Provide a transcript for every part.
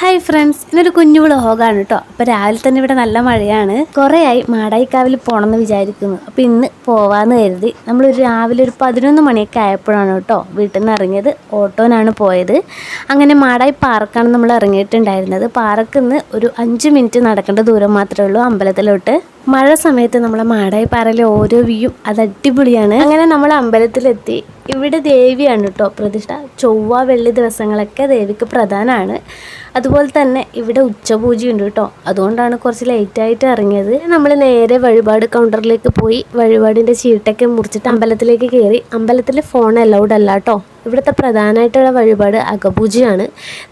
Hi friends ഇന്നൊരു കുഞ്ഞു വ്ളോഗാണ് കേട്ടോ അപ്പോൾ രാവിലെ തന്നെ ഇവിടെ നല്ല മഴയാണ്. കുറേയായി മാടായിക്കാവിൽ പോകണമെന്ന് വിചാരിക്കുന്നു. അപ്പോൾ ഇന്ന് പോവാന്ന് കരുതി. നമ്മൾ രാവിലെ ഒരു പതിനൊന്ന് മണിയൊക്കെ ആയപ്പോഴാണ് കേട്ടോ വീട്ടിൽ നിന്ന് ഇറങ്ങിയത്. ഓട്ടോനാണ് പോയത്. അങ്ങനെ മാടായി പാർക്കാണ് നമ്മൾ ഇറങ്ങിയിട്ടുണ്ടായിരുന്നത്. പാർക്കിൽ നിന്ന് ഒരു അഞ്ച് മിനിറ്റ് നടക്കേണ്ട ദൂരം മാത്രമേ ഉള്ളൂ അമ്പലത്തിലോട്ട്. മഴ സമയത്ത് നമ്മളെ മാടായി പാറയിലെ ഓരോ വ്യൂയും അത് അടിപൊളിയാണ്. അങ്ങനെ നമ്മൾ അമ്പലത്തിലെത്തി. ഇവിടെ ദേവിയാണ് കേട്ടോ പ്രതിഷ്ഠ. ചൊവ്വ വെള്ളി ദിവസങ്ങളൊക്കെ ദേവിക്ക് പ്രധാനമാണ് അതുപോലെ തന്നെ ഇവിടെ ഉച്ചപൂജയുണ്ട് കേട്ടോ അതുകൊണ്ടാണ് കുറച്ച് ലേറ്റായിട്ട് ഇറങ്ങിയത്. നമ്മൾ നേരെ വഴിപാട് കൗണ്ടറിലേക്ക് പോയി. വഴിപാടിന്റെ ചീട്ടൊക്കെ മുറിച്ചിട്ട് അമ്പലത്തിലേക്ക് കയറി അമ്പലത്തിൽ ഫോൺ അലൗഡ് അല്ല കേട്ടോ ഇവിടുത്തെ പ്രധാനമായിട്ടുള്ള വഴിപാട് അകപൂജയാണ്.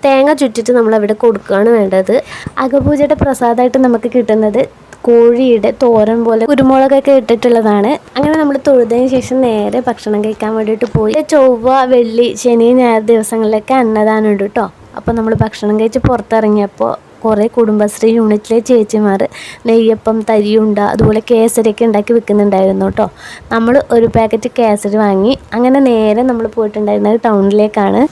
തേങ്ങ ചുറ്റിട്ട് നമ്മൾ അവിടെ കൊടുക്കുകയാണ് വേണ്ടത്. അകപൂജയുടെ പ്രസാദമായിട്ട് നമുക്ക് കിട്ടുന്നത് കോഴിയുടെ തോരൻ പോലെ കുരുമുളകൊക്കെ ഇട്ടിട്ടുള്ളതാണ്. അങ്ങനെ നമ്മൾ തൊഴുതതിന് ശേഷം നേരെ ഭക്ഷണം കഴിക്കാൻ വേണ്ടിയിട്ട് പോയി. ചൊവ്വ വെള്ളി ശനി ഞായർ ദിവസങ്ങളിലൊക്കെ അന്നദാനം ഉണ്ട് കേട്ടോ അപ്പോൾ നമ്മൾ ഭക്ഷണം കഴിച്ച് പുറത്തിറങ്ങിയപ്പോൾ കുറേ കുടുംബശ്രീ യൂണിറ്റിലെ ചേച്ചിമാർ നെയ്യപ്പം തരിയുണ്ട അതുപോലെ കേസരിയൊക്കെ ഉണ്ടാക്കി വിൽക്കുന്നുണ്ടായിരുന്നു കേട്ടോ നമ്മൾ ഒരു പാക്കറ്റ് കേസരി വാങ്ങി അങ്ങനെ നേരെ നമ്മൾ പോയിട്ടുണ്ടായിരുന്നത് ടൗണിലേക്കാണ്.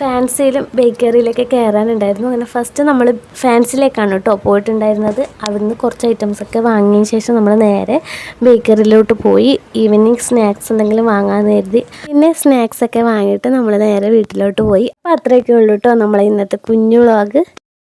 ഫാൻസിയിലും ബേക്കറിയിലൊക്കെ കയറാനുണ്ടായിരുന്നു. അങ്ങനെ ഫസ്റ്റ് നമ്മൾ ഫാൻസിലേക്കാണ് കേട്ടോ പോയിട്ടുണ്ടായിരുന്നത്. അവിടുന്ന് കുറച്ച് ഐറ്റംസ് ഒക്കെ വാങ്ങിയ ശേഷം നമ്മൾ നേരെ ബേക്കറിയിലോട്ട് പോയി. ഈവനിങ് സ്നാക്സ് എന്തെങ്കിലും വാങ്ങാമെന്ന് കരുതി. പിന്നെ സ്നാക്സ് ഒക്കെ വാങ്ങിയിട്ട് നമ്മൾ നേരെ വീട്ടിലോട്ട് പോയി. അപ്പോൾ അത്രയൊക്കെ ഉള്ളൂ കേട്ടോ നമ്മളെ ഇന്നത്തെ കുഞ്ഞു വ്ളോഗ്